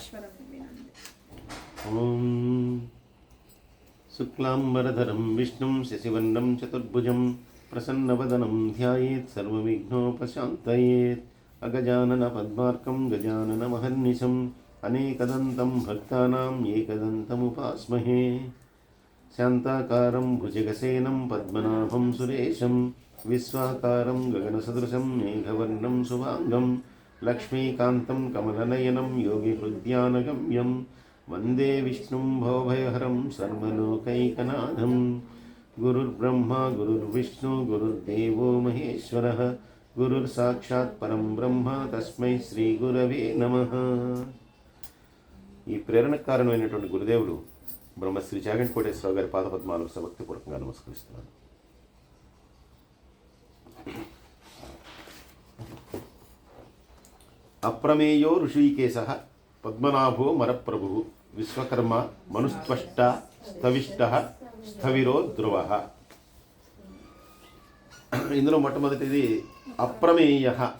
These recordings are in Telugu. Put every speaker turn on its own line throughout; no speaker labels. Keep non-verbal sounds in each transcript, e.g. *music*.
ऐश्वरं विष्णु
शुक्लाम्बरधरं चतुर्भुज प्रसन्न चतुर्भुजं ध्यानोपात ध्यायेत् सर्वविघ्नोपशान्तयेत् गजानन महर्निशम अनेकदन्तं भक्तानाम् एकदन्तमुपास्महे शान्ताकारं भुजगसेनं पद्मनाभं सुरेशं विश्वाकारं गगनसदृशं मेघवर्णं शुभाङ्गम् గగనసదృశం మేఘవర్ణం శుభాంగం లక్ష్మీకాంతం కమలనయనం యోగిహృద్యానగమ్యం. వందే విష్ణుం భవభయహరం సర్వలోకైకనాథం. గురుర్బ్రహ్మ గురుర్విష్ణు గురుర్దేవో మహేశ్వర. గురుర్సాక్షాత్ పరం బ్రహ్మ తస్మై శ్రీ గురవే నమ. ఈ ప్రేరణకు కారణమైనటువంటి గురుదేవుడు బ్రహ్మశ్రీ చాగంటి కోటేశ్వరరావు గారి పాదపద్మాలకు సభక్తిపూర్వకంగా నమస్కరిస్తున్నాను. అప్రమేయో ఋషికేశ పద్మనాభో మరప్రభు విశ్వకర్మ మనుస్త్వష్ట స్థవిష్ట స్థవిరో ధ్రువ. ఇందులో మొట్టమొదటిది అప్రమేయ.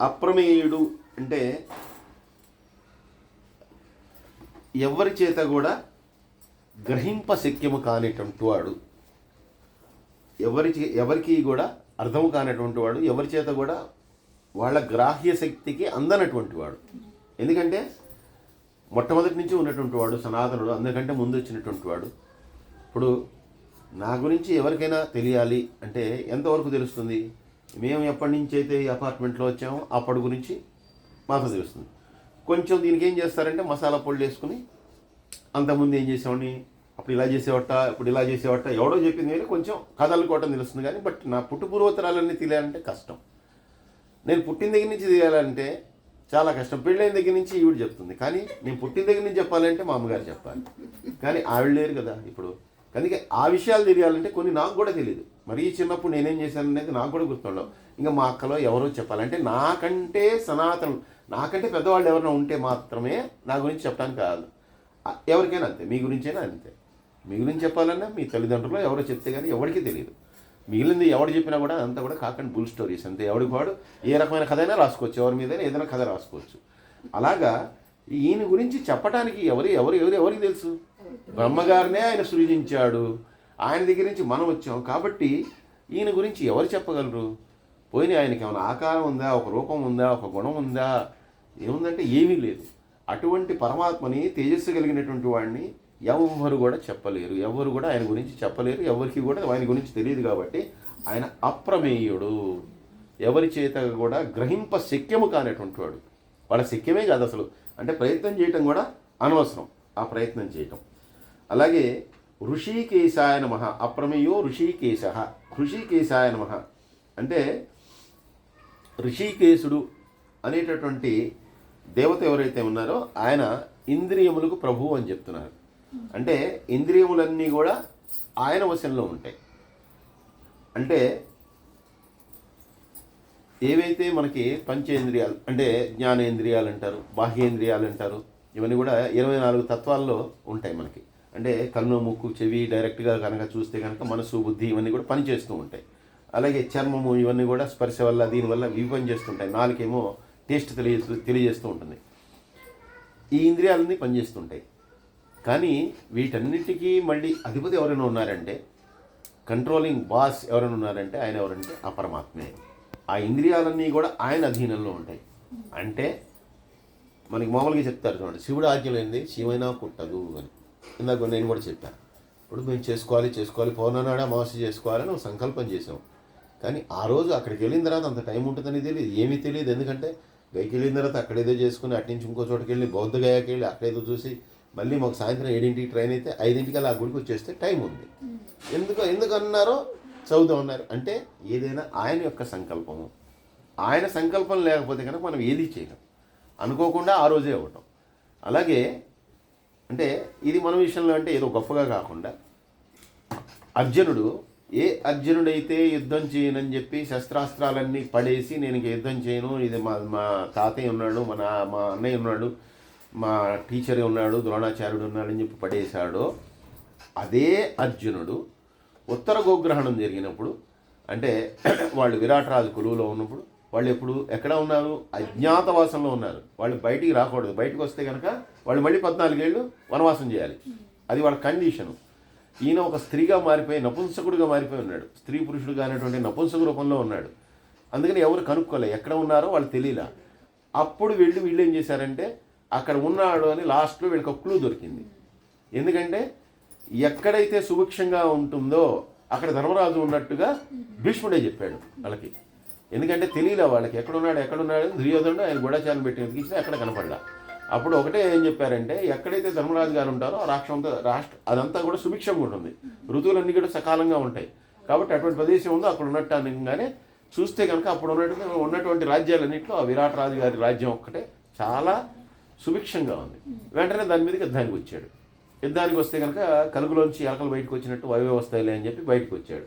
అప్రమేయుడు అంటే ఎవరి చేత కూడా గ్రహింప శక్యము కానిటువంటి వాడు. ఎవరి ఎవరికి కూడా అర్థము కానటువంటి వాడు ఎవరి చేత కూడా వాళ్ళ గ్రాహ్య శక్తికి అందనటువంటి వాడు. ఎందుకంటే మొట్టమొదటి నుంచి ఉన్నటువంటి వాడు సనాతనుడు అందరికంటే ముందు వచ్చినటువంటి వాడు. ఇప్పుడు నా గురించి ఎవరికైనా తెలియాలి అంటే ఎంతవరకు తెలుస్తుంది? మేము ఎప్పటి నుంచి అయితే ఈ అపార్ట్మెంట్లో వచ్చామో అప్పటి గురించి మాకు తెలుస్తుంది. కొంచెం దీనికి ఏం చేస్తారంటే మసాలా పొడి వేసుకుని అంతకుముందు ఏం చేసామని అప్పుడు ఇలా చేసేవట ఇప్పుడు ఇలా చేసేవట ఎవడో చెప్పింది కానీ కొంచెం కథలుకోవటం తెలుస్తుంది కానీ బట్ నా పుట్టు పూర్వోత్తరాలన్నీ తెలియాలంటే కష్టం. నేను పుట్టిన దగ్గర నుంచి తెలియాలంటే చాలా కష్టం. పెళ్ళైన దగ్గర నుంచి ఈవిడ చెప్తుంది. కానీ నేను పుట్టిన దగ్గర నుంచి చెప్పాలంటే మా అమ్మగారు చెప్పాలి. కానీ ఆవిడ లేరు కదా ఇప్పుడు. అందుకే ఆ విషయాలు తెలియాలంటే కొన్ని నాకు కూడా తెలియదు మరీ చిన్నప్పుడు నేనేం చేశాను అనేది నాకు కూడా గుర్తుండవు. ఇంకా మా అక్కలో ఎవరో చెప్పాలంటే నాకంటే సనాతనం నాకంటే పెద్దవాళ్ళు ఎవరైనా ఉంటే మాత్రమే నా గురించి చెప్పడానికి కాదు ఎవరికైనా అంతే. మీ గురించైనా అంతే. మీ గురించి చెప్పాలన్నా మీ తల్లిదండ్రులు ఎవరో చెప్తే కానీ ఎవరికీ తెలియదు మిగిలింది ఎవడు చెప్పినా కూడా అంతా కూడా కాకండి బుల్ స్టోరీస్ అంతే. ఎవడికి వాడు ఏ రకమైన కథ అయినా రాసుకోవచ్చు. ఎవరి మీద ఏదైనా కథ రాసుకోవచ్చు. అలాగా ఈయన గురించి చెప్పడానికి ఎవరు ఎవరు ఎవరు ఎవరికి తెలుసు? బ్రహ్మగారినే ఆయన సృజించాడు. ఆయన దగ్గర నుంచి మనం వచ్చాం. కాబట్టి ఈయన గురించి ఎవరు చెప్పగలరు? పోయిన ఆయనకి ఏమైనా ఆకారం ఉందా? ఒక రూపం ఉందా? ఒక గుణం ఉందా? ఏముందంటే ఏమీ లేదు. అటువంటి పరమాత్మని తేజస్సు కలిగినటువంటి వాడిని ఎవరు కూడా చెప్పలేరు. ఎవరు కూడా ఆయన గురించి చెప్పలేరు. ఎవరికి కూడా ఆయన గురించి తెలియదు కాబట్టి ఆయన అప్రమేయుడు. ఎవరి చేత కూడా గ్రహింప శక్యము కానటువంటి వాడు. వాళ్ళ శక్యమే కాదు అసలు. అంటే ప్రయత్నం చేయటం కూడా అనవసరం. ఆ ప్రయత్నం చేయటం. అలాగే ఋషికేశాయ నమ. అప్రమేయో ఋషికేశ. ఋషికేశాయ నమ. అంటే ఋషికేశుడు అనేటటువంటి దేవత ఎవరైతే ఉన్నారో ఆయన ఇంద్రియములకు ప్రభువు అని చెప్తున్నారు. అంటే ఇంద్రియములన్నీ కూడా ఆయన వశంలో ఉంటాయి. అంటే ఏవైతే మనకి పంచేంద్రియాలు అంటే జ్ఞానేంద్రియాలు అంటారు బాహ్యేంద్రియాలు అంటారు ఇవన్నీ కూడా ఇరవై నాలుగు తత్వాల్లో ఉంటాయి మనకి. అంటే కన్ను ముక్కు చెవి డైరెక్ట్గా కనుక చూస్తే కనుక మనసు బుద్ధి ఇవన్నీ కూడా పనిచేస్తూ ఉంటాయి. అలాగే చర్మము ఇవన్నీ కూడా స్పర్శ వల్ల దీనివల్ల ఇవి పనిచేస్తుంటాయి నాలుకేమో టేస్ట్ తెలియ తెలియజేస్తూ ఉంటుంది. ఈ ఇంద్రియాలన్నీ పనిచేస్తుంటాయి కానీ వీటన్నిటికీ మళ్ళీ అధిపతి ఎవరైనా ఉన్నారంటే కంట్రోలింగ్ బాస్ ఎవరైనా ఉన్నారంటే ఆయన ఎవరంటే ఆ పరమాత్మే. ఆ ఇంద్రియాలన్నీ కూడా ఆయన అధీనంలో ఉంటాయి. అంటే మనకి మామూలుగా చెప్తారు చూడండి శివుడు ఆజ్ఞలేంది శివైనా పుట్టదు అని. ఇందాక నేను కూడా చెప్పాను ఇప్పుడు మేము చేసుకోవాలి చేసుకోవాలి పౌర్ణనాడు అమావాస్య చేసుకోవాలని ఒక సంకల్పం చేసాం కానీ ఆ రోజు అక్కడికి వెళ్ళిన తర్వాత అంత టైం ఉంటుందని తెలియదు ఏమీ తెలియదు. ఎందుకంటే గైకి వెళ్ళిన తర్వాత అక్కడేదో చేసుకుని అటు నుంచి ఇంకో చోటుకి వెళ్ళి బౌద్ధ గయాకి వెళ్ళి అక్కడేదో చూసి మళ్ళీ మాకు సాయంత్రం ఏడింటికి ట్రైన్ అయితే ఐదింటికి అలా ఆ గుడికి వచ్చేస్తే టైం ఉంది. ఎందుకు ఎందుకు అన్నారో చదువుదాం అన్నారు. అంటే ఏదైనా ఆయన యొక్క సంకల్పము. ఆయన సంకల్పం లేకపోతే కనుక మనం ఏది చేయలేం. అనుకోకుండా ఆ రోజే అవ్వటం. అలాగే అంటే ఇది మన విషయంలో అంటే ఏదో గొప్పగా కాకుండా అర్జునుడు ఏ అర్జునుడైతే యుద్ధం చేయనని చెప్పి శస్త్రాస్త్రాలన్నీ పడేసి నేను యుద్ధం చేయను ఇది మా మా తాతయ్య ఉన్నాడు మా నా మా అన్నయ్య ఉన్నాడు మా టీచరే ఉన్నాడు ద్రోణాచార్యుడు ఉన్నాడు అని చెప్పి పడేశాడో అదే అర్జునుడు ఉత్తర గోగ్రహణం జరిగినప్పుడు అంటే *clears throat* వాళ్ళు విరాట్ రాజు కొలువులో ఉన్నప్పుడు వాళ్ళు ఎప్పుడు ఎక్కడ ఉన్నారు? అజ్ఞాతవాసంలో ఉన్నారు. వాళ్ళు బయటికి రాకూడదు. బయటకు వస్తే కనుక వాళ్ళు మళ్ళీ పద్నాలుగేళ్ళు వనవాసం చేయాలి. అది వాళ్ళ కండిషను. ఈయన ఒక స్త్రీగా మారిపోయి నపుంసకుడిగా మారిపోయి ఉన్నాడు. స్త్రీ పురుషుడుగా అనేటువంటి నపుంసక రూపంలో ఉన్నాడు. అందుకని ఎవరు కనుక్కోలే ఎక్కడ ఉన్నారో వాళ్ళు తెలియలా. అప్పుడు వెళ్ళి వీళ్ళు ఏం చేశారంటే అక్కడ ఉన్నాడు అని లాస్ట్లో వీళ్ళకి ఒక క్లూ దొరికింది. ఎందుకంటే ఎక్కడైతే సుభిక్షంగా ఉంటుందో అక్కడ ధర్మరాజు ఉన్నట్టుగా భీష్ముడే చెప్పాడు వాళ్ళకి. ఎందుకంటే తెలియలే వాళ్ళకి ఎక్కడున్నాడు ఎక్కడున్నాడు దుర్యోధనుడు ఆయన గూఢచారం పెట్టి వెతికించినా ఎక్కడ కనపడలా. అప్పుడు ఒకటే ఏం చెప్పారంటే ఎక్కడైతే ధర్మరాజు గారు ఉంటారో ఆ రాష్ట్రంతో రాష్ట్ర అదంతా కూడా సుభిక్షంగా ఉంటుంది. ఋతువులన్నీ కూడా సకాలంగా ఉంటాయి. కాబట్టి అటువంటి ప్రదేశం ఉందో అక్కడ ఉన్నట్టు అనగానే చూస్తే కనుక అప్పుడు ఉన్నటువంటి ఉన్నటువంటి రాజ్యాలన్నింటిలో ఆ విరాట్ రాజు గారి రాజ్యం ఒక్కటే. చాలా సుభిక్షంగా ఉంది. వెంటనే దాని మీదకి యుద్ధానికి వచ్చాడు. యుద్ధానికి వస్తే కనుక కలుగులోంచి ఎలకలు బయటకు వచ్చినట్టు అవే వస్తాయిలే అని చెప్పి బయటకు వచ్చాడు.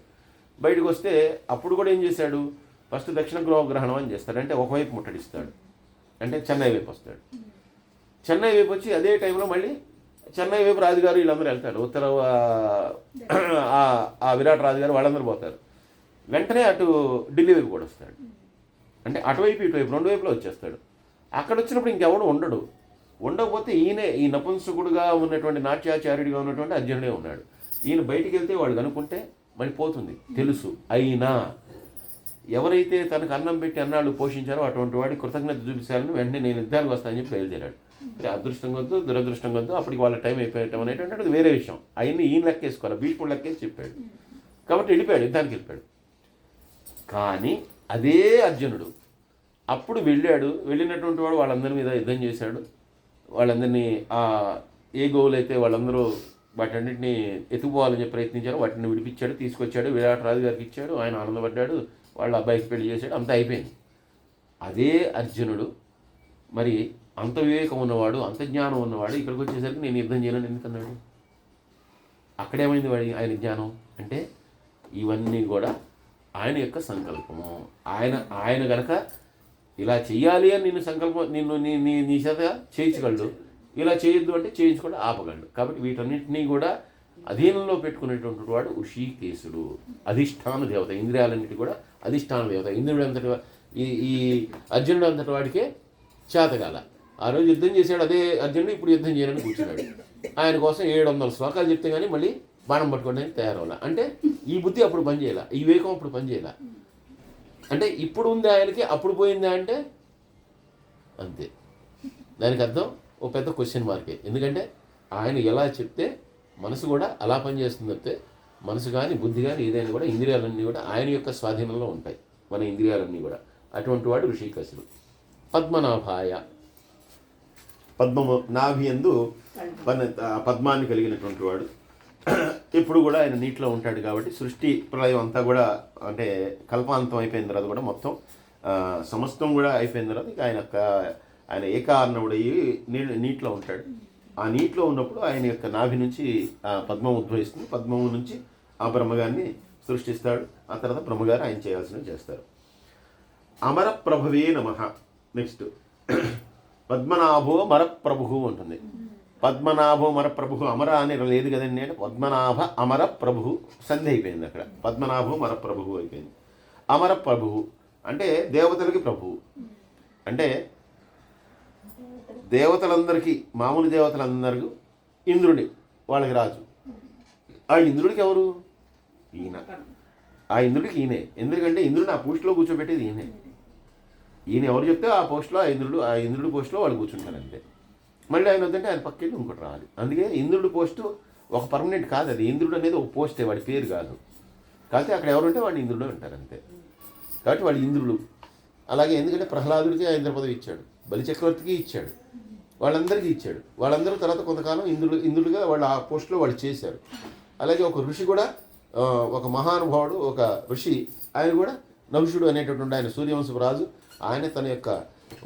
బయటకు వస్తే అప్పుడు కూడా ఏం చేశాడు? ఫస్ట్ దక్షిణ గృహ గ్రహణం అని చేస్తాడు. అంటే ఒకవైపు ముట్టడిస్తాడు. అంటే చెన్నై వైపు వస్తాడు. చెన్నై వైపు వచ్చి అదే టైంలో మళ్ళీ చెన్నై వైపు రాజుగారు వీళ్ళందరూ వెళ్తారు. ఉత్తర ఆ, ఆ విరాట్ రాజుగారు వాళ్ళందరూ పోతారు. వెంటనే అటు ఢిల్లీ వైపు కూడా వస్తాడు. అంటే అటువైపు ఇటువైపు రెండు వైపులో వచ్చేస్తాడు. అక్కడ వచ్చినప్పుడు ఇంకెవడు ఉండడు. ఉండకపోతే ఈయనే ఈ నపుంసకుడుగా ఉన్నటువంటి నాట్యాచార్యుడిగా ఉన్నటువంటి అర్జునుడే ఉన్నాడు. ఈయన బయటికి వెళ్తే వాడు కనుక్కుంటే మళ్ళీ పోతుంది. తెలుసు. అయినా ఎవరైతే తనకు అన్నం పెట్టి అన్నాళ్ళు పోషించారో అటువంటి వాడి కృతజ్ఞత చూపించాలని వెంటనే నేను యుద్ధానికి వస్తానని చెప్పి బయలుదేరాడు. మరి అదృష్టం కొద్దు దురదృష్టం కొద్దు అప్పటికి వాళ్ళ టైం అయిపోయటం అనేటువంటి అది వేరే విషయం. అయిన ఈయన లెక్కేసుకోవాలి భీష్ముడు లెక్కేసి చెప్పాడు. కాబట్టి వెళ్ళిపోయాడు యుద్ధానికి వెళ్ళిపోయాడు. కానీ అదే అర్జునుడు అప్పుడు వెళ్ళాడు. వెళ్ళినటువంటి వాడు వాళ్ళందరి మీద యుద్ధం చేశాడు. వాళ్ళందరినీ ఆ ఏ గోవులు అయితే వాళ్ళందరూ వాటన్నిటిని ఎత్తుకుపోవాలని చెప్పి ప్రయత్నించారు వాటిని విడిపించాడు తీసుకొచ్చాడు విరాట్ రాజు గారికి ఇచ్చాడు ఆయన ఆనందపడ్డాడు వాళ్ళ అబ్బాయికి పెళ్ళి చేశాడు అంత అయిపోయింది. అదే అర్జునుడు మరి అంత వివేకం ఉన్నవాడు అంత జ్ఞానం ఉన్నవాడు ఇక్కడికి వచ్చేసరికి నేను యుద్ధం చేయను ఎందుకన్నాడు? అక్కడేమైంది వాడి ఆయన జ్ఞానం? అంటే ఇవన్నీ కూడా ఆయన యొక్క సంకల్పము. ఆయన ఆయన గనక ఇలా చెయ్యాలి అని నిన్ను సంకల్పం నిన్ను నీ నీ నీ చేత చేయించగలడు. ఇలా చేయొద్దు అంటే చేయించుకోండి ఆపగలడు. కాబట్టి వీటన్నింటినీ కూడా అధీనంలో పెట్టుకునేటువంటి వాడు ఉషీకేశుడు. అధిష్టాన దేవత ఇంద్రియాలన్నిటి కూడా అధిష్టాన దేవత. ఇంద్రుడు అంతటి ఈ ఈ అర్జునుడు అంతటి వాడికే చేతగాల. ఆ రోజు యుద్ధం చేశాడు అదే అర్జునుడు ఇప్పుడు యుద్ధం చేయాలని కూర్చున్నాడు. ఆయన కోసం ఏడు వందల శ్లోకాలు చెప్తే కానీ మళ్ళీ బాణం పట్టుకోవడానికి తయారవ్వాలి. అంటే ఈ బుద్ధి అప్పుడు పనిచేయాల ఈ వేగం అప్పుడు పనిచేయాల. అంటే ఇప్పుడు ఉంది ఆయనకి అప్పుడు పోయిందా అంటే? అంతే. దానికి అర్థం? ఓ పెద్ద క్వశ్చన్ మార్కే ఎందుకంటే ఆయన ఎలా చెప్తే మనసు కూడా అలా పనిచేస్తుంది తప్పితే మనసు కానీ బుద్ధి కానీ ఏదైనా కూడా ఇంద్రియాలన్నీ కూడా ఆయన యొక్క స్వాధీనంలో ఉంటాయి. మన ఇంద్రియాలన్నీ కూడా. అటువంటి వాడు ఋషికసుడు పద్మనాభాయ. పద్మము నాభి ఎందు పద్మాన్ని కలిగినటువంటి వాడు. *clears throat* ఇప్పుడు కూడా ఆయన నీటిలో ఉంటాడు కాబట్టి సృష్టి ప్రళయం అంతా కూడా అంటే కల్పాంతం అయిపోయిన తర్వాత కూడా మొత్తం సమస్తం కూడా అయిపోయిన తర్వాత ఇక ఆయన యొక్క ఆయన ఏకారణుడయ్యి నీ నీటిలో ఉంటాడు. ఆ నీటిలో ఉన్నప్పుడు ఆయన యొక్క నాభి నుంచి ఆ పద్మం ఉద్భవిస్తుంది. పద్మం నుంచి ఆ బ్రహ్మగారిని సృష్టిస్తాడు. ఆ తర్వాత బ్రహ్మగారు ఆయన చేయాల్సినవి చేస్తారు. అమర ప్రభువే నమ. నెక్స్ట్. *clears throat* పద్మనాభో మరప్రభు ఉంటుంది పద్మనాభో మరప్రభు అమర అని లేదు కదండి అంటే పద్మనాభ అమర ప్రభు సంధి అయిపోయింది అక్కడ. పద్మనాభో మరప్రభువు అయిపోయింది. అమర ప్రభువు అంటే దేవతలకి ప్రభువు అంటే దేవతలందరికీ మామూలు దేవతలందరికీ ఇంద్రుడి వాళ్ళకి రాజు. ఆ ఇంద్రుడికి ఎవరు? ఈయన. ఆ ఇంద్రుడికి ఈయనే. ఎందుకంటే ఇంద్రుడిని ఆ పోస్టులో కూర్చోబెట్టేది ఈయనే. ఈయన ఎవరు చెప్తే ఆ పోస్ట్లో ఆ ఇంద్రుడు ఆ ఇంద్రుడి పోస్ట్లో వాళ్ళు కూర్చుంటారు అంతే. మళ్ళీ ఆయన వద్దంటే ఆయన పక్కకి ఇంకోటి రావాలి. అందుకే ఇంద్రుడు పోస్టు ఒక పర్మనెంట్ కాదు అది. ఇంద్రుడు అనేది ఒక పోస్టే వాడి పేరు కాదు. కాకపోతే అక్కడ ఎవరుంటే వాడు ఇంద్రుడు అంటారు అంతే. కాబట్టి వాడు ఇంద్రుడు. అలాగే ఎందుకంటే ప్రహ్లాదుడికి ఆయన పదవి ఇచ్చాడు. బలి చక్రవర్తికి ఇచ్చాడు. వాళ్ళందరికీ ఇచ్చాడు. వాళ్ళందరూ తర్వాత కొంతకాలం ఇంద్రుడు ఇంద్రుడిగా వాళ్ళు ఆ పోస్ట్లో వాళ్ళు చేశారు. అలాగే ఒక ఋషి కూడా ఒక మహానుభావుడు ఒక ఋషి ఆయన కూడా నహుషుడు అనేటటువంటి ఆయన సూర్యవంశపు రాజు. ఆయన తన యొక్క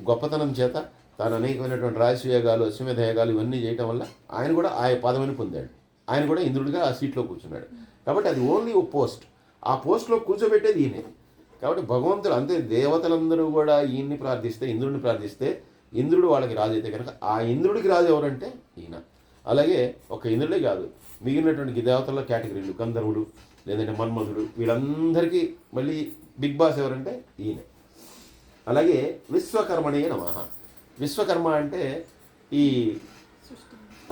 గొప్పతనం చేత తాను అనేకమైనటువంటి రాజసూయాగాలు అశ్వమేధ ఇవన్నీ చేయటం వల్ల ఆయన కూడా ఆ పదవిని పొందాడు. ఆయన కూడా ఇంద్రుడిగా ఆ సీట్లో కూర్చున్నాడు. కాబట్టి అది ఓన్లీ ఓ పోస్ట్. ఆ పోస్ట్లో కూర్చోబెట్టేది ఈయనే. కాబట్టి భగవంతుడు అంతే దేవతలందరూ కూడా ఈయన్ని ప్రార్థిస్తే ఇంద్రుడిని ప్రార్థిస్తే ఇంద్రుడు వాళ్ళకి రాజు అయితే కనుక ఆ ఇంద్రుడికి రాజు ఎవరంటే ఈయన. అలాగే ఒక ఇంద్రుడే కాదు మిగిలినటువంటి దేవతల కేటగిరీలు గంధర్వుడు లేదంటే మన్మధుడు వీళ్ళందరికీ మళ్ళీ బిగ్ బాస్ ఎవరంటే ఈయన. అలాగే విశ్వకర్మణే నమహ విశ్వకర్మ అంటే ఈ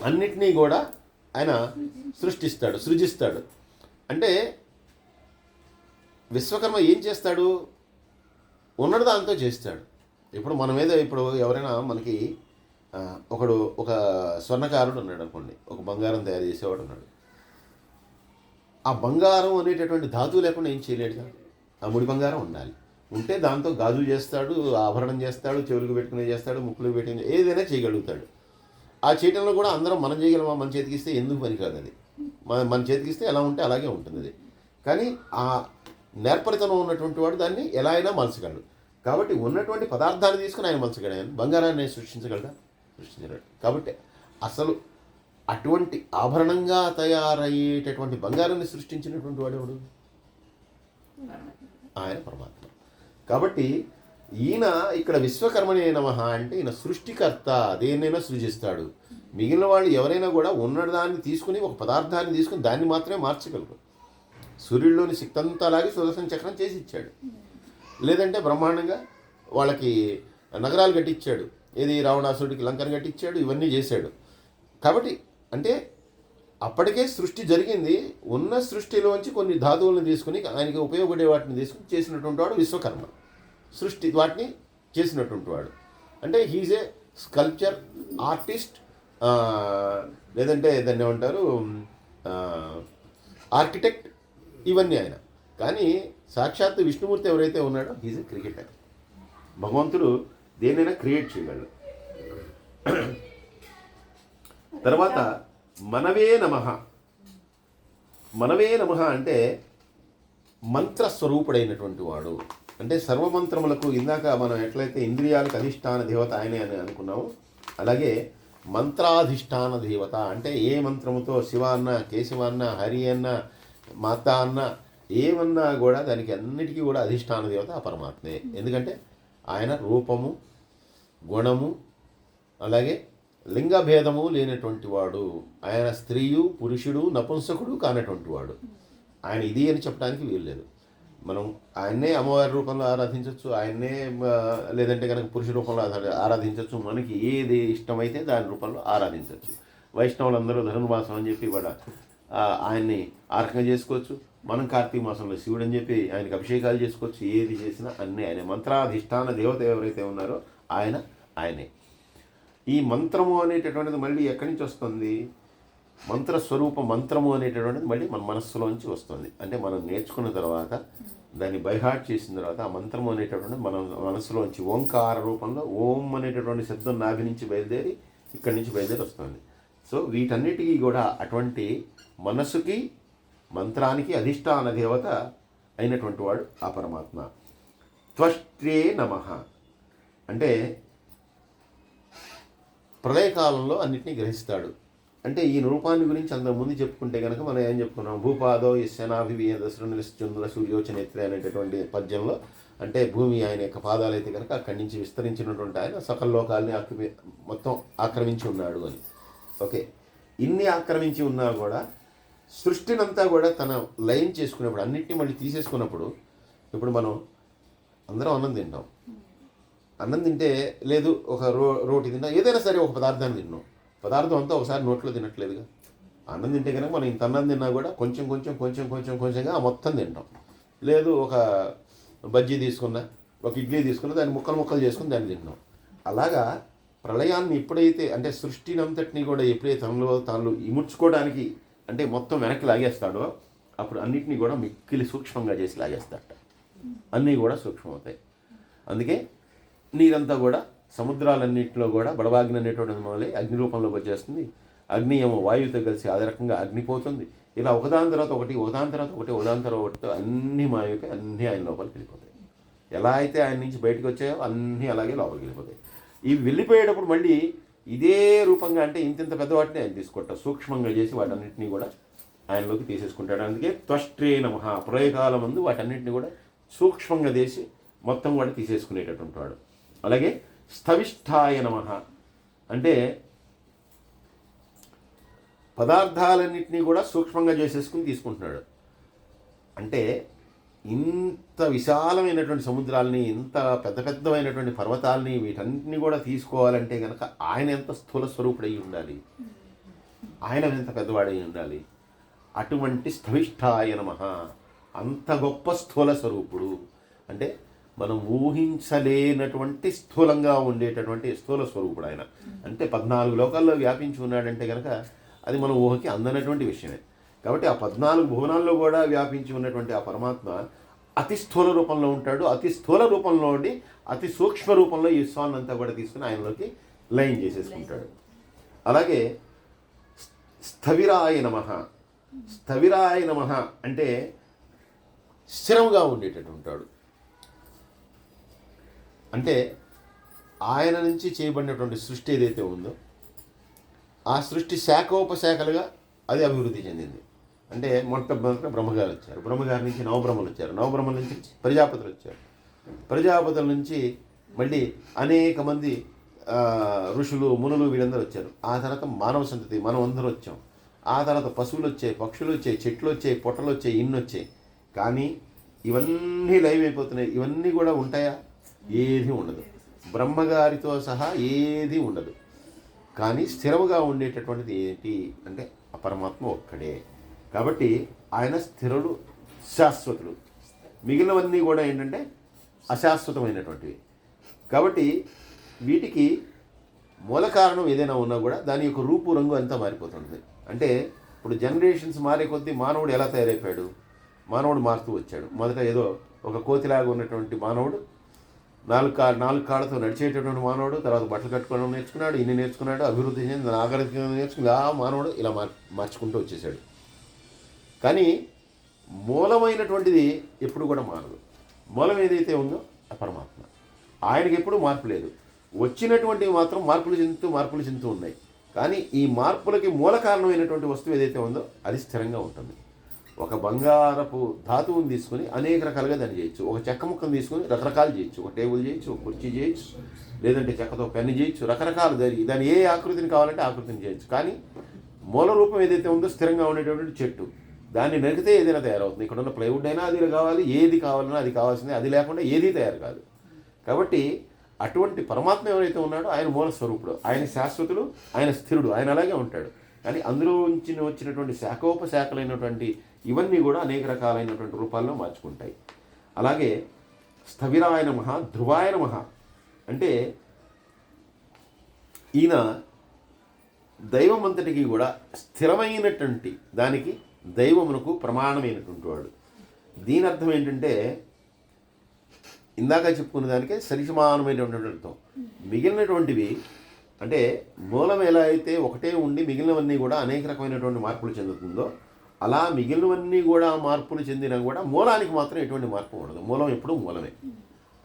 అన్నిటినీ కూడా ఆయన సృష్టిస్తాడు సృజిస్తాడు. అంటే విశ్వకర్మ ఏం చేస్తాడు? ఉన్నది దాంతో చేస్తాడు. ఇప్పుడు మన మీద ఇప్పుడు ఎవరైనా మనకి ఒకడు ఒక స్వర్ణకారుడు ఉన్నాడు అనుకోండి ఒక బంగారం తయారు చేసేవాడు ఉన్నాడు. ఆ బంగారం అనేటటువంటి ధాతువు లేకుండా ఏం చేయలేడుగా? ఆ ముడి బంగారం ఉండాలి. ఉంటే దాంతో గాజు చేస్తాడు ఆభరణం చేస్తాడు చెవులకు పెట్టుకునే చేస్తాడు ముక్కులకు పెట్టుకునే ఏదైనా చేయగలుగుతాడు. ఆ చేయటంలో కూడా అందరం మనం చేయగలమా మన చేతికిస్తే ఎందుకు పనికిరాదు అది? మన మన చేతికిస్తే ఎలా ఉంటే అలాగే ఉంటుంది అది. కానీ ఆ నేర్పరితనం ఉన్నటువంటి వాడు దాన్ని ఎలా అయినా మలచగలడు. కాబట్టి ఉన్నటువంటి పదార్థాన్ని తీసుకుని ఆయన మలచగలడు. ఆయన బంగారాన్ని సృష్టించగలడా? సృష్టించగలడు కాబట్టి అసలు అటువంటి ఆభరణంగా తయారయ్యేటటువంటి బంగారాన్ని సృష్టించినటువంటి వాడు ఎవడు? ఆయన పరమాత్మ. కాబట్టి ఈయన ఇక్కడ విశ్వకర్మనే నమ అంటే ఈయన సృష్టికర్త దేన్నైనా సృజిస్తాడు. మిగిలిన వాళ్ళు ఎవరైనా కూడా ఉన్న దాన్ని తీసుకుని ఒక పదార్థాన్ని తీసుకుని దాన్ని మాత్రమే మార్చగలరు. సూర్యుడిలోని శక్తంతా అలాగే సుదర్శన చక్రం చేసి ఇచ్చాడు లేదంటే బ్రహ్మాండంగా వాళ్ళకి నగరాలు కట్టించాడు ఏది రావణాసుడికి లంకను కట్టించాడు ఇవన్నీ చేశాడు. కాబట్టి అంటే అప్పటికే సృష్టి జరిగింది. ఉన్న సృష్టిలోంచి కొన్ని ధాతువులను తీసుకుని ఆయనకి ఉపయోగపడే వాటిని తీసుకుని చేసినటువంటి వాడు విశ్వకర్మ. సృష్టి వాటిని చేసినటువంటి వాడు. అంటే హీజ్ ఏ స్కల్ప్చర్ ఆర్టిస్ట్ లేదంటే దాన్ని ఏమంటారు ఆర్కిటెక్ట్ ఇవన్నీ ఆయన. కానీ సాక్షాత్ విష్ణుమూర్తి ఎవరైతే ఉన్నాడో హీజ్ ఎ క్రికెటర్. భగవంతుడు దేనైనా క్రియేట్ చేయగలడు. తర్వాత మనవే నమ. మనవే నమ అంటే మంత్రస్వరూపుడైనటువంటి వాడు. అంటే సర్వమంత్రములకు ఇందాక మనం ఎట్లయితే ఇంద్రియాలకు అధిష్టాన దేవత ఆయనే అని అనుకున్నామో అలాగే మంత్రాధిష్టాన దేవత అంటే ఏ మంత్రముతో శివ అన్న కేశవ అన్న హరి అన్న మాత అన్న ఏమన్నా కూడా దానికి అన్నిటికీ కూడా అధిష్టాన దేవత ఆ పరమాత్మే. ఎందుకంటే ఆయన రూపము గుణము అలాగే లింగ భేదము లేనటువంటి వాడు. ఆయన స్త్రీయు పురుషుడు నపుంసకుడు కానటువంటి వాడు. ఆయన ఇది అని చెప్పడానికి వీలు లేదు. మనం ఆయన్నే అమ్మవారి రూపంలో ఆరాధించవచ్చు ఆయన్నే లేదంటే కనుక పురుష రూపంలో ఆరాధించవచ్చు మనకి ఏది ఇష్టమైతే దాని రూపంలో ఆరాధించవచ్చు వైష్ణవులందరూ ధనుర్మాసం అని చెప్పి కూడా ఆయన్ని ఆ చేసుకోవచ్చు. మనం కార్తీక మాసంలో శివుడు అని చెప్పి ఆయనకి అభిషేకాలు చేసుకోవచ్చు. ఏది చేసినా అన్నీ ఆయనే. మంత్రాధిష్టాన దేవత ఎవరైతే ఉన్నారో ఆయన ఆయనే. ఈ మంత్రము అనేటటువంటిది మళ్ళీ ఎక్కడి నుంచి వస్తుంది? మంత్ర స్వరూప మంత్రము అనేటటువంటిది మళ్ళీ మన మనస్సులోంచి వస్తుంది. అంటే మనం నేర్చుకున్న తర్వాత దాన్ని బైహార్ట్ చేసిన తర్వాత ఆ మంత్రము అనేటటువంటిది మన మనసులోంచి ఓంకార రూపంలో ఓం అనేటటువంటి శబ్దం నాభి నుంచి బయలుదేరి ఇక్కడి నుంచి బయలుదేరి వస్తుంది. సో వీటన్నిటికీ కూడా అటువంటి మనసుకి మంత్రానికి అధిష్టాన దేవత అయినటువంటి వాడు ఆ పరమాత్మ. త్వష్ట్రే నమ. అంటే ప్రళయకాలంలో అన్నిటినీ గ్రహిస్తాడు. అంటే ఈ రూపాన్ని గురించి అంతకుముందు చెప్పుకుంటే కనుక మనం ఏం చెప్పుకున్నాం? భూపాదో యశనాభివీయ దశరుందుల సూర్యోచనేత్రి అనేటటువంటి పద్యంలో అంటే భూమి ఆయన యొక్క పాదాలు అయితే కనుక అక్కడి నుంచి విస్తరించినటువంటి ఆయన సకల లోకాలని ఆక్రమి మొత్తం ఆక్రమించి ఉన్నాడు అని. ఓకే. ఇన్ని ఆక్రమించి ఉన్నా కూడా సృష్టినంతా కూడా తన లయం చేసుకున్నప్పుడు అన్నిటిని మళ్ళీ తీసేసుకున్నప్పుడు ఇప్పుడు మనం అందరం అన్నం తింటాం. అన్నం తింటే లేదు ఒక రో రోటి తిన్నా ఏదైనా సరే ఒక పదార్థాన్ని తిన్నాం పదార్థం అంతా ఒకసారి నోట్లో తినట్లేదుగా. అన్నం తింటే కనుక మనం ఇంత అన్నం తిన్నా కూడా కొంచెం కొంచెం కొంచెం కొంచెం కొంచెంగా ఆ మొత్తం తింటాం. లేదు ఒక బజ్జీ తీసుకున్నా ఒక ఇడ్లీ తీసుకున్నా దాన్ని ముక్కలు ముక్కలు చేసుకుని దాన్ని తింటాం. అలాగా ప్రళయాన్ని ఎప్పుడైతే అంటే సృష్టినంతటిని కూడా ఎప్పుడైతే తనలో తాను ఇముడ్చుకోవడానికి అంటే మొత్తం వెనక్కి లాగేస్తాడో అప్పుడు అన్నిటినీ కూడా మిక్కిలి సూక్ష్మంగా చేసి లాగేస్తాడట. అన్నీ కూడా సూక్ష్మం అవుతాయి అందుకే నీరంతా కూడా సముద్రాలన్నింటిలో కూడా బడవాగ్ని అనేటువంటిది మొదలై అగ్ని రూపంలోకి వచ్చేస్తుంది. అగ్ని ఏమో వాయువుతో కలిసి అదే రకంగా అగ్ని పోతుంది. ఇలా ఒకదాని తర్వాత ఒకటి ఒకదాని తర్వాత ఒకటి ఒకదాని తర్వాత ఒకటితో అన్ని మాయకి అన్నీ ఆయన లోపలికి వెళ్ళిపోతాయి. ఎలా అయితే ఆయన నుంచి బయటకు వచ్చాయో అన్నీ అలాగే లోపలికి వెళ్ళిపోతాయి. ఇవి వెళ్ళిపోయేటప్పుడు మళ్ళీ ఇదే రూపంగా అంటే ఇంతింత పెద్ద వాటిని ఆయన తీసుకుంటారు. సూక్ష్మంగా చేసి వాటన్నిటిని కూడా ఆయనలోకి తీసేసుకుంటాడు. అందుకే త్వష్ట్రే నమ ప్రయోగాల ముందు వాటన్నిటిని కూడా సూక్ష్మంగా చేసి మొత్తం కూడా తీసేసుకునేటటువంటి వాడు అలాగే స్థవిష్ఠాయ నమ. అంటే పదార్థాలన్నింటినీ కూడా సూక్ష్మంగా చేసేసుకుని తీసుకుంటున్నాడు. అంటే ఇంత విశాలమైనటువంటి సముద్రాల్ని ఇంత పెద్ద పెద్దమైనటువంటి పర్వతాల్ని వీటన్నిటిని కూడా తీసుకోవాలంటే కనుక ఆయన ఎంత స్థూల స్వరూపుడై ఉండాలి? ఆయన ఎంత పెద్దవాడై ఉండాలి? అటువంటి స్థవిష్ఠాయ నమ. అంత గొప్ప స్థూల స్వరూపుడు. అంటే మనం ఊహించలేనటువంటి స్థూలంగా ఉండేటటువంటి స్థూల స్వరూపుడు ఆయన. అంటే పద్నాలుగు లోకాల్లో వ్యాపించి ఉన్నాడంటే కనుక అది మన ఊహకి అందనటువంటి విషయమే. కాబట్టి ఆ పద్నాలుగు భువనాల్లో కూడా వ్యాపించి ఉన్నటువంటి ఆ పరమాత్మ అతి స్థూల రూపంలో ఉంటాడు. అతి స్థూల రూపంలో ఉండి అతి సూక్ష్మ రూపంలో ఈ స్వామిని అంతా కూడా తీసుకుని ఆయనలోకి లైన్ చేసేసుకుంటాడు. అలాగే స్థవిరాయ నమ. స్థవిరాయ నమ అంటే స్థిరంగా ఉండేటట్టు ఉంటాడు. అంటే ఆయన నుంచి చేయబడినటువంటి సృష్టి ఏదైతే ఉందో ఆ సృష్టి శాఖోపశాఖలుగా అది అభివృద్ధి చెందింది. అంటే మొట్టమొదట బ్రహ్మగారు వచ్చారు. బ్రహ్మగారి నుంచి నవబ్రహ్మలు వచ్చారు. నవబ్రహ్మల నుంచి ప్రజాపతులు వచ్చారు. ప్రజాపతుల నుంచి మళ్ళీ అనేక మంది ఋషులు మునులు వీళ్ళందరూ వచ్చారు. ఆ తర్వాత మానవ సంతతి మనం అందరూ వచ్చాం. ఆ తర్వాత పశువులు వచ్చాయి పక్షులు వచ్చాయి చెట్లు వచ్చాయి పొట్టలు వచ్చాయి ఇన్ని వచ్చాయి కానీ ఇవన్నీ లైవ్ అయిపోతున్నాయి. ఇవన్నీ కూడా ఉంటాయా? ఏది ఉండదు. బ్రహ్మగారితో సహా ఏది ఉండదు. కానీ స్థిరముగా ఉండేటటువంటిది ఏంటి అంటే పరమాత్మ ఒక్కడే. కాబట్టి ఆయన స్థిరుడు శాశ్వతుడు మిగిలినవన్నీ కూడా ఏంటంటే అశాశ్వతమైనటువంటివి. కాబట్టి వీటికి మూల కారణం ఏదైనా ఉన్నా కూడా దాని యొక్క రూపు రంగు అంతా మారిపోతుంది అంటే ఇప్పుడు జనరేషన్స్ మారే కొద్దీ మానవుడు ఎలా తయారైపోయాడు? మానవుడు మారుతూ వచ్చాడు. మొదట ఏదో ఒక కోతిలాగా ఉన్నటువంటి మానవుడు నాలుగు కా నాలుగు కాళ్ళతో నడిచేటటువంటి మానవుడు తర్వాత బట్టలు కట్టుకోవడం నేర్చుకున్నాడు ఇన్ని నేర్చుకున్నాడు అభివృద్ధి చెంది నాగరికంగా నేర్చుకుని ఆ మానవుడు ఇలా మార్ మార్చుకుంటూ వచ్చేసాడు కానీ మూలమైనటువంటిది ఎప్పుడు కూడా మారదు మూలం ఏదైతే ఉందో ఆ పరమాత్మ. ఆయనకి ఎప్పుడు మార్పు లేదు. వచ్చినటువంటివి మాత్రం మార్పులు చెందుతూ మార్పులు చెందుతూ ఉన్నాయి. కానీ ఈ మార్పులకి మూల కారణమైనటువంటి వస్తువు ఏదైతే ఉందో అది స్థిరంగా ఉంటుంది. ఒక బంగారపు ధాతువుని తీసుకుని అనేక రకాలుగా దాన్ని చేయొచ్చు. ఒక చెక్క ముక్కను తీసుకుని రకరకాలు చేయొచ్చు. ఒక టేబుల్ చేయొచ్చు ఒక కుర్చీ చేయొచ్చు లేదంటే చెక్కతో పెన్ను చేయొచ్చు రకరకాలు జరిగి దాని ఏ ఆకృతిని కావాలంటే ఆకృతిని చేయొచ్చు. కానీ మూల రూపం ఏదైతే ఉందో స్థిరంగా ఉండేటటువంటి చెట్టు. దాన్ని నరికితే ఏదైనా తయారవుతుంది. ఇక్కడ ఉన్న ప్లైవుడ్ అయినా అది కావాలి ఏది కావాలన్నా అది కావాల్సిందే. అది లేకుండా ఏది తయారు కాదు. కాబట్టి అటువంటి పరమాత్మ ఎవరైతే ఉన్నాడో ఆయన మూల స్వరూపుడు. ఆయన శాశ్వతుడు ఆయన స్థిరుడు ఆయన అలాగే ఉంటాడు. కానీ అందులో నుంచి వచ్చినటువంటి శాఖోపశాఖలైనటువంటి ఇవన్నీ కూడా అనేక రకాలైనటువంటి రూపాల్లో మార్చుకుంటాయి. అలాగే స్థవిరాయన మహా ధ్రువాయ మహా అంటే ఈయన దైవం అంతటికి కూడా స్థిరమైనటువంటి దానికి దైవమునకు ప్రమాణమైనటువంటి వాడు. దీని అర్థం ఏంటంటే ఇందాక చెప్పుకున్న దానికే సరిసమానమైనటువంటి అర్థం. మిగిలినటువంటివి అంటే మూలం ఎలా అయితే ఒకటే ఉండి మిగిలినవన్నీ కూడా అనేక రకమైనటువంటి మార్పులు చెందుతుందో అలా మిగిలినవన్నీ కూడా మార్పులు చెందినా కూడా మూలానికి మాత్రం ఎటువంటి మార్పు ఉండదు. మూలం ఎప్పుడూ మూలమే.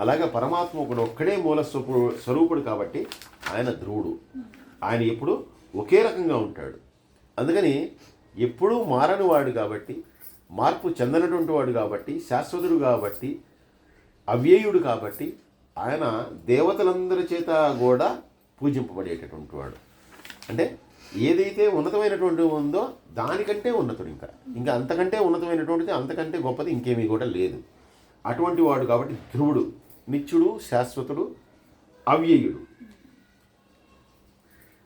అలాగే పరమాత్మ ఒకడు ఒక్కడే మూల స్వరూపుడు స్వరూపుడు కాబట్టి ఆయన ధ్రువుడు. ఆయన ఎప్పుడు ఒకే రకంగా ఉంటాడు. అందుకని ఎప్పుడూ మారని వాడు కాబట్టి మార్పు చెందనటువంటి వాడు కాబట్టి శాశ్వతుడు కాబట్టి అవ్యయుడు కాబట్టి ఆయన దేవతలందరి చేత కూడా పూజింపబడేటటువంటి వాడు. అంటే ఏదైతే ఉన్నతమైనటువంటి ఉందో దానికంటే ఉన్నతుడు ఇంకా. ఇంకా అంతకంటే ఉన్నతమైనటువంటిది అంతకంటే గొప్పది ఇంకేమీ కూడా లేదు. అటువంటి వాడు కాబట్టి ధ్రువుడు నిత్యుడు శాశ్వతుడు అవ్యయుడు.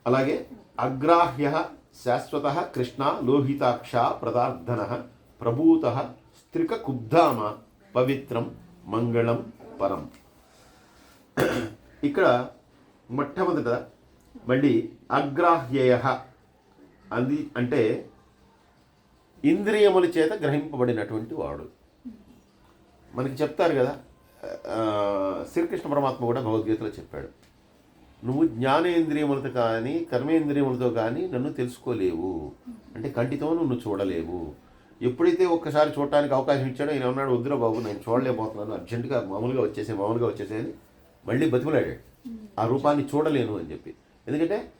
అలాగే అగ్రాహ్య శాశ్వత కృష్ణ లోహితాక్ష ప్రదార్థన ప్రభూత స్త్రిక కుబ్ధామ పవిత్రం మంగళం పరం. ఇక్కడ మొట్టమొదట మళ్ళీ అగ్రాహ్యయ. అది అంటే ఇంద్రియముల చేత గ్రహింపబడినటువంటి వాడు. మనకి చెప్తారు కదా శ్రీకృష్ణ పరమాత్మ కూడా భగవద్గీతలో చెప్పాడు. నువ్వు జ్ఞానేంద్రియములతో కానీ కర్మేంద్రియములతో కానీ నన్ను తెలుసుకోలేవు. అంటే కంటితో నువ్వు చూడలేవు. ఎప్పుడైతే ఒక్కసారి చూడటానికి అవకాశం ఇచ్చాడో ఈయన ఉన్నాడు వద్దురా బాబు నేను చూడలేకపోతున్నాను. అర్జెంటుగా మామూలుగా వచ్చేసే మామూలుగా వచ్చేసేది అని మళ్ళీ బతిమలాడాడు. ఆ రూపాన్ని చూడలేను అని చెప్పి. ఎందుకంటే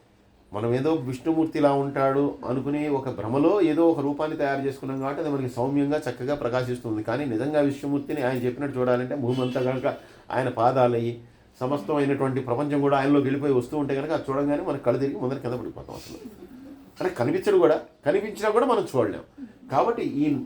మనం ఏదో విష్ణుమూర్తిలా ఉంటాడు అనుకుని ఒక భ్రమలో ఏదో ఒక రూపాన్ని తయారు చేసుకున్నాం కాబట్టి అది మనకి సౌమ్యంగా చక్కగా ప్రకాశిస్తుంది. కానీ నిజంగా విష్ణుమూర్తిని ఆయన చెప్పినట్టు చూడాలంటే భూమి అంతా కనుక ఆయన పాదాలయ్యి సమస్తమైనటువంటి ప్రపంచం కూడా ఆయనలోకి వెళ్ళిపోయి వస్తూ ఉంటే కనుక అది చూడగానే మనకు కళ్ళు తిరిగి ముందర కింద పడిపోతాం అసలు. అంటే కనిపించడు కూడా. కనిపించినా కూడా మనం చూడలేం. కాబట్టి ఈ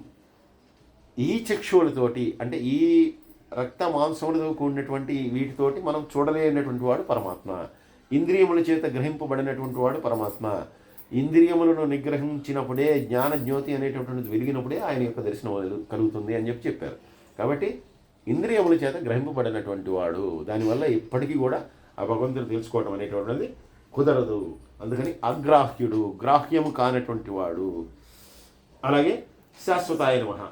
ఈ చక్షువులతోటి అంటే ఈ రక్త మాంసములతో కూడినటువంటి వీటితోటి మనం చూడలేనటువంటి వాడు పరమాత్మ. ఇంద్రియముల చేత గ్రహింపబడినటువంటి వాడు పరమాత్మ. ఇంద్రియములను నిగ్రహించినప్పుడే జ్ఞాన జ్యోతి అనేటటువంటిది వెలిగినప్పుడే ఆయన యొక్క దర్శనం కలుగు- కలుగుతుంది అని చెప్పి చెప్పారు. కాబట్టి ఇంద్రియముల చేత గ్రహింపబడినటువంటి వాడు. దానివల్ల ఇప్పటికీ కూడా ఆ భగవంతుడు తెలుసుకోవడం అనేటువంటిది కుదరదు. అందుకని అగ్రాహ్యుడు గ్రాహ్యము కానటువంటి వాడు. అలాగే శాశ్వతాయ మహా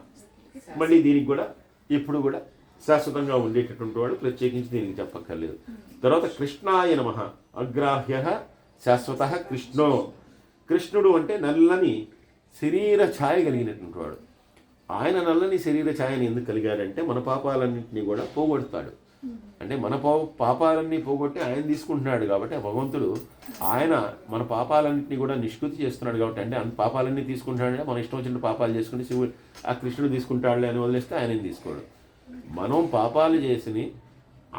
మళ్ళీ దీనికి కూడా ఇప్పుడు కూడా శాశ్వతంగా ఉండేటటువంటి వాడు ప్రత్యేకించి దీనికి చెప్పక్కర్లేదు. తర్వాత కృష్ణాయ నమ అగ్రాహ్య శాశ్వత కృష్ణో. కృష్ణుడు అంటే నల్లని శరీర ఛాయ కలిగినటువంటి వాడు. ఆయన నల్లని శరీర ఛాయని ఎందుకు కలిగాడంటే మన పాపాలన్నింటినీ కూడా పోగొడతాడు. అంటే మన పాపాలన్నీ పోగొట్టి ఆయన తీసుకుంటున్నాడు కాబట్టి భగవంతుడు ఆయన మన పాపాలన్నింటినీ కూడా నిష్కృతి చేస్తున్నాడు కాబట్టి అంటే అన్ని పాపాలన్నీ తీసుకుంటాడంటే మన ఇష్టం వచ్చిన పాపాలు చేసుకుంటే శివుడు ఆ కృష్ణుడు తీసుకుంటాడులే అని వదిలేస్తే ఆయన తీసుకోడు. మనం పాపాలు చేసి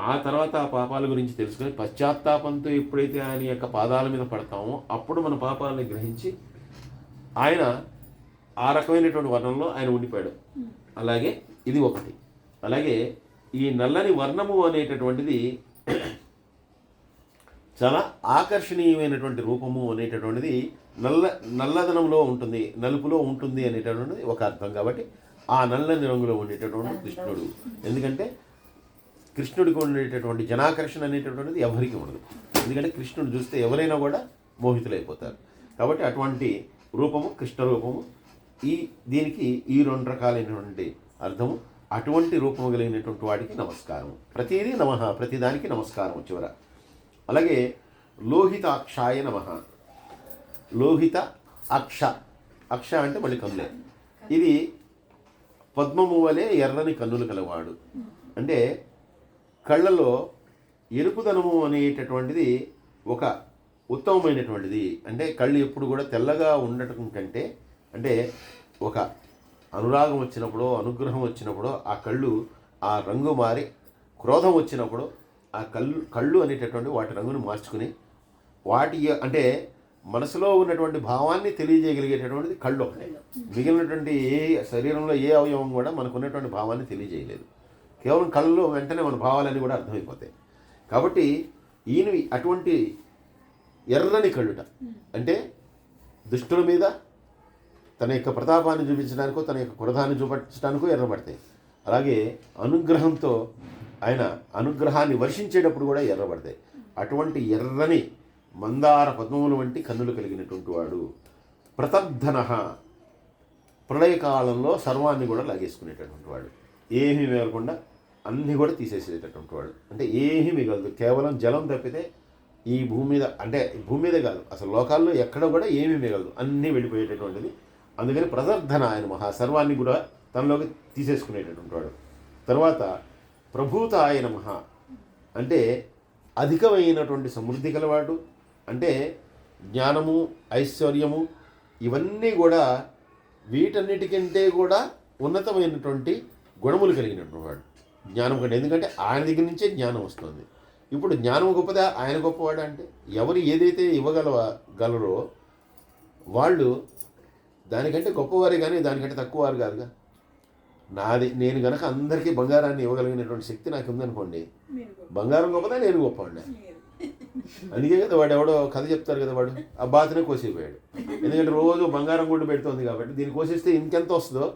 ఆ తర్వాత ఆ పాపాల గురించి తెలుసుకొని పశ్చాత్తాపంతో ఎప్పుడైతే ఆయన యొక్క పాదాల మీద పడతామో అప్పుడు మన పాపాలని గ్రహించి ఆయన ఆ రకమైనటువంటి వర్ణంలో ఆయన ఉండిపోయాడు. అలాగే ఇది ఒకటి. అలాగే ఈ నల్లని వర్ణము అనేటటువంటిది చాలా ఆకర్షణీయమైనటువంటి రూపము అనేటటువంటిది నల్ల నల్లదనంలో ఉంటుంది నలుపులో ఉంటుంది అనేటటువంటిది ఒక అర్థం. కాబట్టి ఆ నల్లని రంగులో ఉండేటటువంటి కృష్ణుడు. ఎందుకంటే కృష్ణుడికి ఉండేటటువంటి జనాకర్షణ అనేటటువంటిది ఎవరికి ఉండదు. ఎందుకంటే కృష్ణుడు చూస్తే ఎవరైనా కూడా మోహితులైపోతారు. కాబట్టి అటువంటి రూపము కృష్ణ రూపము ఈ దీనికి ఈ రెండు రకాలైనటువంటి అర్థము అటువంటి రూపము కలిగినటువంటి వాడికి నమస్కారం. ప్రతిదీ నమ ప్రతిదానికి నమస్కారం చివర. అలాగే లోహితాక్షాయ నమ. లోహిత అక్ష. అక్ష అంటే మళ్ళీ కమ్లే. ఇది పద్మము వలె ఎర్రని కన్నులు కలవాడు. అంటే కళ్ళలో ఎరుపుదనము అనేటటువంటిది ఒక ఉత్తమమైనటువంటిది. అంటే కళ్ళు ఎప్పుడు కూడా తెల్లగా ఉండటం కంటే అంటే ఒక అనురాగం వచ్చినప్పుడు అనుగ్రహం వచ్చినప్పుడు ఆ కళ్ళు ఆ రంగు మారి క్రోధం వచ్చినప్పుడు ఆ కళ్ళు కళ్ళు అనేటటువంటి వాటి రంగును మార్చుకుని వాటి అంటే మనసులో ఉన్నటువంటి భావాన్ని తెలియజేయగలిగేటటువంటిది కళ్ళు ఒకటే. మిగిలినటువంటి ఏ శరీరంలో ఏ అవయవం కూడా మనకు ఉన్నటువంటి భావాన్ని తెలియజేయలేదు. కేవలం కళ్ళలో వెంటనే మన భావాలన్నీ కూడా అర్థమైపోతాయి. కాబట్టి ఈయన అటువంటి ఎర్రని కళ్ళుట అంటే దుష్టుల మీద తన యొక్క ప్రతాపాన్ని చూపించడానికో తన యొక్క క్రోధాన్ని చూపించడానికో ఎర్రబడతాయి. అలాగే అనుగ్రహంతో ఆయన అనుగ్రహాన్ని వర్షించేటప్పుడు కూడా ఎర్రబడతాయి. అటువంటి ఎర్రని మందార పద్మములు వంటి కన్నులు కలిగినటువంటి వాడు ప్రతబ్ధన ప్రళయకాలంలో సర్వాన్ని కూడా లాగేసుకునేటటువంటి వాడు. ఏమీ మిగలకుండా అన్నీ కూడా తీసేసేటటువంటి వాడు. అంటే ఏమీ మిగలదు. కేవలం జలం తప్పితే ఈ భూమి మీద అంటే భూమి మీద కాదు అసలు లోకాల్లో ఎక్కడ కూడా ఏమీ మిగలదు. అన్నీ వెళ్ళిపోయేటటువంటిది. అందుకని ప్రదర్ధన ఆయన మహా సర్వాన్ని కూడా తనలోకి తీసేసుకునేటటువంటి వాడు. తర్వాత ప్రభూత ఆయన మహా అంటే అధికమైనటువంటి సమృద్ధి గలవాడు అంటే జ్ఞానము ఐశ్వర్యము ఇవన్నీ కూడా వీటన్నిటికంటే కూడా ఉన్నతమైనటువంటి గుణములు కలిగినటువంటి వాడు. జ్ఞానం కంటే ఎందుకంటే ఆయన దగ్గర నుంచే జ్ఞానం వస్తుంది. ఇప్పుడు జ్ఞానం గొప్పదా? ఆయన గొప్పవాడా అంటే? ఎవరు ఏదైతే ఇవ్వగల గలరో వాళ్ళు దానికంటే గొప్పవారే కానీ దానికంటే తక్కువ వారు కాదుగా. నాది నేను గనక అందరికీ బంగారాన్ని ఇవ్వగలిగినటువంటి శక్తి నాకు ఉందనుకోండి. బంగారం గొప్పదా? నేను గొప్పవాడినా. అందుకే కదా వాడు ఎవడో కథ చెప్తారు కదా వాడు? ఆ బాతునే కోసిపోయాడు. ఎందుకంటే రోజు బంగారం గుడ్డు పెడుతోంది కాబట్టి దీన్ని కోసేస్తే ఇంకెంత వస్తుందో?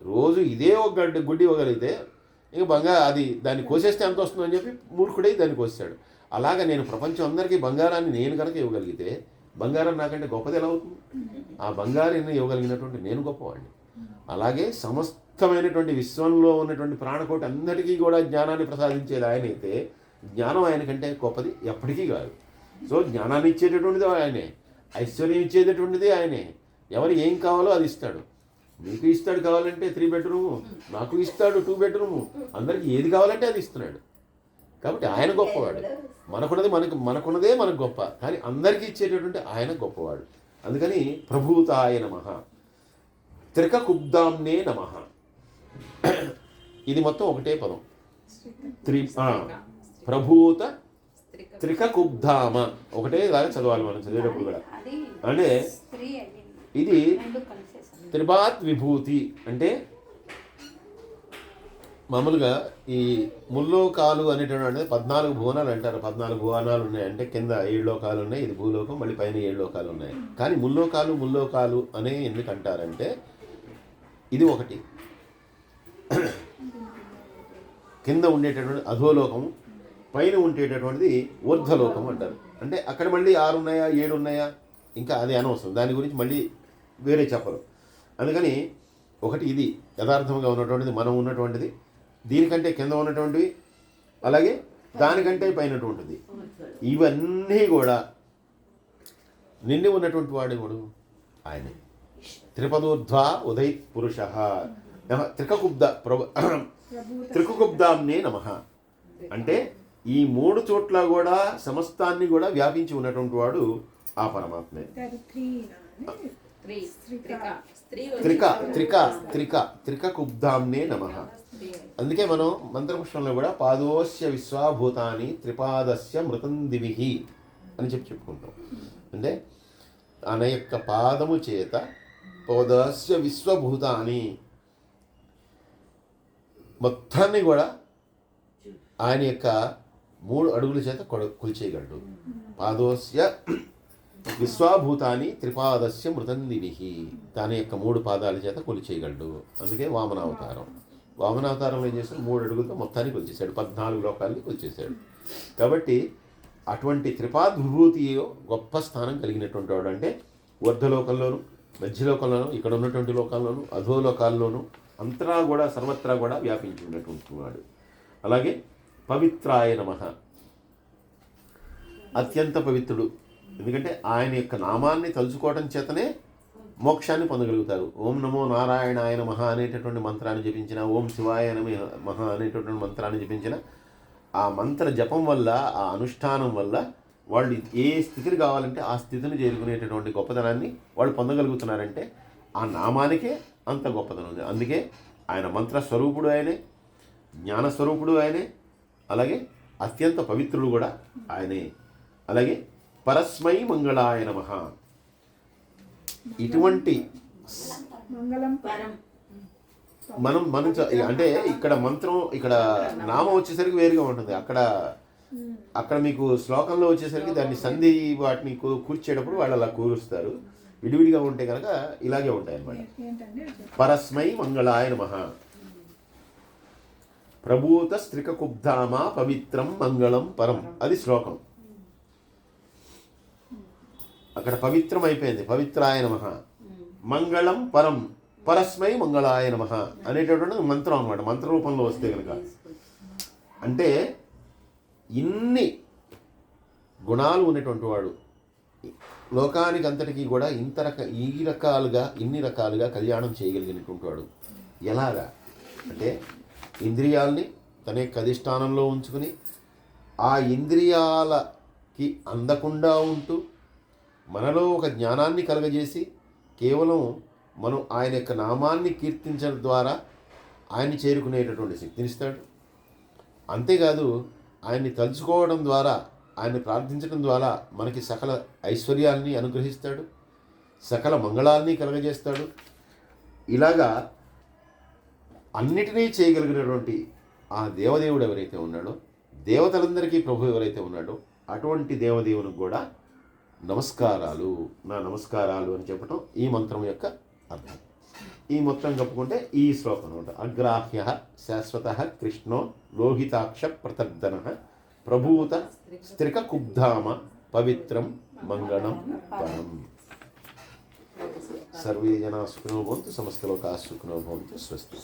రోజు ఇదే ఒక గడ్డ గుడ్డి ఇవ్వగలిగితే ఇక బంగారు అది దాన్ని కోసేస్తే ఎంత వస్తుందో అని చెప్పి మూర్ఖుడై దాన్ని కోసాడు అలాగా నేను ప్రపంచం అందరికీ బంగారాన్ని నేను కనుక ఇవ్వగలిగితే బంగారం నాకంటే గొప్పది ఎలా అవుతుంది? ఆ బంగారాన్ని ఇవ్వగలిగినటువంటి నేను గొప్పవాడిని. అలాగే సమస్తమైనటువంటి విశ్వంలో ఉన్నటువంటి ప్రాణకోటి అందరికీ కూడా జ్ఞానాన్ని ప్రసాదించేది ఆయనైతే జ్ఞానం ఆయన కంటే గొప్పది ఎప్పటికీ కాదు. సో జ్ఞానాన్ని ఇచ్చేటటువంటిది ఆయనే. ఐశ్వర్యం ఇచ్చేటటువంటిది ఆయనే. ఎవరు ఏం కావాలో అది ఇస్తాడు. మీకు ఇస్తాడు కావాలంటే త్రీ బెడ్రూము నాకు ఇస్తాడు టూ బెడ్రూము అందరికి ఏది కావాలంటే అది ఇస్తున్నాడు. కాబట్టి ఆయన గొప్పవాడు. మనకున్నది మనకు మనకున్నదే మనకు గొప్ప. కానీ అందరికీ ఇచ్చేటటువంటి ఆయన గొప్పవాడు. అందుకని ప్రభూతాయ నమ. త్రికకుబ్దాంనే నమ. ఇది మొత్తం ఒకటే పదం. త్రి ప్రభూత త్రికకుబ్ధామ. ఒకటే లాగా చదవాలి మనం చదివేటప్పుడు కూడా. అంటే ఇది త్రిబాత్ విభూతి అంటే మామూలుగా ఈ ముల్లోకాలు అనేటువంటి పద్నాలుగు భువనాలు అంటారు. పద్నాలుగు భువనాలు ఉన్నాయి అంటే కింద ఏడు లోకాలు ఉన్నాయి ఇది భూలోకం మళ్ళీ పైన ఏడు లోకాలు ఉన్నాయి. కానీ ముల్లోకాలు ముల్లోకాలు అనే ఎందుకు అంటారంటే ఇది ఒకటి. కింద ఉండేటటువంటి అధోలోకము పైన ఉండేటటువంటిది ఊర్ధ్వలోకం అంటారు. అంటే అక్కడ మళ్ళీ ఆరు ఉన్నాయా ఏడు ఉన్నాయా ఇంకా అది అనవసరం. దాని గురించి మళ్ళీ వేరే చెప్పరు. అందుకని ఒకటి ఇది యథార్థంగా ఉన్నటువంటిది మనం ఉన్నటువంటిది దీనికంటే కింద ఉన్నటువంటివి అలాగే దానికంటే పైనటువంటిది. ఇవన్నీ కూడా నిండి ఉన్నటువంటి వాడు ఎవడు? ఆయనే. త్రిపదూర్ధ్వ ఉదయ్ పురుష. త్రికకుబ్ద ప్రభు త్రికుకుబ్దాంనే నమ. *clears throat* అంటే ఈ మూడు చోట్ల కూడా సమస్తాన్ని కూడా వ్యాపించి ఉన్నటువంటి వాడు ఆ పరమాత్మే.
త్రీ త్రిక. స్త్రీ
త్రిక త్రిక. త్రిక త్రికకుబ్దాంనే నమ. అందుకే మనం మంత్రపుష్పంలో కూడా పాదోస్య విశ్వాభూతాని త్రిపాదస్య మృతం దివిహి అని చెప్పి చెప్పుకుంటాం. అంటే ఆయన యొక్క పాదము చేత పాదస్య విశ్వభూతాని మొత్తాన్ని కూడా ఆయన యొక్క మూడు అడుగుల చేత కొడ కొలిచేయగలడు. పాదోస్య విశ్వాభూతాన్ని త్రిపాదస్య మృతందివిహి దాని యొక్క మూడు పాదాల చేత కొలిచేయగలడు. అందుకే వామనావతారం. వామనావతారంలో ఏం చేశాడు? మూడు అడుగులతో మొత్తాన్ని కొలిచేశాడు. పద్నాలుగు లోకాలని కొలిచేశాడు. కాబట్టి అటువంటి త్రిపాద్విభూతి గొప్ప స్థానం కలిగినటువంటి వాడు అంటే వర్ధలోకంలోను మధ్యలోకంలోను ఇక్కడ ఉన్నటువంటి లోకాల్లోను అధోలోకాల్లోనూ అంతరా కూడా సర్వత్రా కూడా వ్యాపించి ఉన్నటువంటి వాడు. అలాగే పవిత్రాయ నమ. అత్యంత పవిత్రుడు. ఎందుకంటే ఆయన యొక్క నామాన్ని తలుచుకోవడం చేతనే మోక్షాన్ని పొందగలుగుతారు. ఓం నమో నారాయణ ఆయన మహా అనేటటువంటి మంత్రాన్ని జపించిన ఓం శివాయ మహా అనేటటువంటి మంత్రాన్ని జపించిన ఆ మంత్ర జపం వల్ల ఆ అనుష్ఠానం వల్ల వాళ్ళు ఏ స్థితిని కావాలంటే ఆ స్థితిని చేరుకునేటటువంటి గొప్పతనాన్ని వాళ్ళు పొందగలుగుతున్నారంటే ఆ నామానికే అంత గొప్పతనం. ఉంది అందుకే ఆయన మంత్ర స్వరూపుడు ఆయనే జ్ఞాన స్వరూపుడు ఆయనే అలాగే అత్యంత పవిత్రుడు కూడా ఆయనే. అలాగే పరస్మై మంగళాయ నమః. ఇటువంటి
మంగళం.
పరం.
మనం మనం అంటే ఇక్కడ మంత్రం ఇక్కడ నామం వచ్చేసరికి వేరుగా ఉంటుంది. అక్కడ అక్కడ మీకు శ్లోకంలో వచ్చేసరికి దాన్ని సంధి వాటిని కూర్చేటప్పుడు వాళ్ళు అలా కూరుస్తారు. విడివిడిగా ఉంటే కనుక ఇలాగే ఉంటాయి అన్నమాట. పరస్మై మంగళాయ నమ. ప్రభూత స్త్రికకుబ్ధామ పవిత్రం మంగళం పరం అది శ్లోకం. అక్కడ పవిత్రం అయిపోయింది పవిత్రాయ నమ. మంగళం పరం. పరస్మై మంగళాయ నమ అనేటటువంటి మంత్రం అనమాట మంత్ర రూపంలో వస్తే కనుక. అంటే ఇన్ని గుణాలు ఉన్నటువంటి వాడు లోకానికి అంతటికీ కూడా ఇంత రక ఈ రకాలుగా ఇన్ని రకాలుగా కళ్యాణం చేయగలిగినటువంటి వాడు. ఎలాగా? అంటే ఇంద్రియాల్ని తన యొక్క అధిష్టానంలో ఉంచుకుని ఆ ఇంద్రియాలకి అందకుండా ఉంటూ మనలో ఒక జ్ఞానాన్ని కలగజేసి కేవలం మనం ఆయన యొక్క నామాన్ని కీర్తించడం ద్వారా ఆయన్ని చేరుకునేటటువంటి శక్తినిస్తాడు అంతేకాదు ఆయన్ని తలుచుకోవడం ద్వారా ఆయన్ని ప్రార్థించడం ద్వారా మనకి సకల ఐశ్వర్యాల్ని అనుగ్రహిస్తాడు సకల మంగళాల్ని కలగజేస్తాడు. ఇలాగా అన్నిటినీ చేయగలిగినటువంటి ఆ దేవదేవుడు ఎవరైతే ఉన్నాడో దేవతలందరికీ ప్రభు ఎవరైతే ఉన్నాడో అటువంటి దేవదేవునికి కూడా నమస్కారాలు నా నమస్కారాలు అని చెప్పటం ఈ మంత్రం యొక్క అర్థం. ఈ మొత్తం కప్పుకుంటే ఈ శ్లోకం అనమాట. అగ్రాహ్య శాశ్వత కృష్ణో లోహితాక్ష ప్రతర్దన ప్రభూత స్త్రిక కుబ్ధామ పవిత్రం మంగళం పరం. సర్వే జనా సుఖినో భవంతు సమస్త లోకా సుఖినో భవంతు స్వస్తి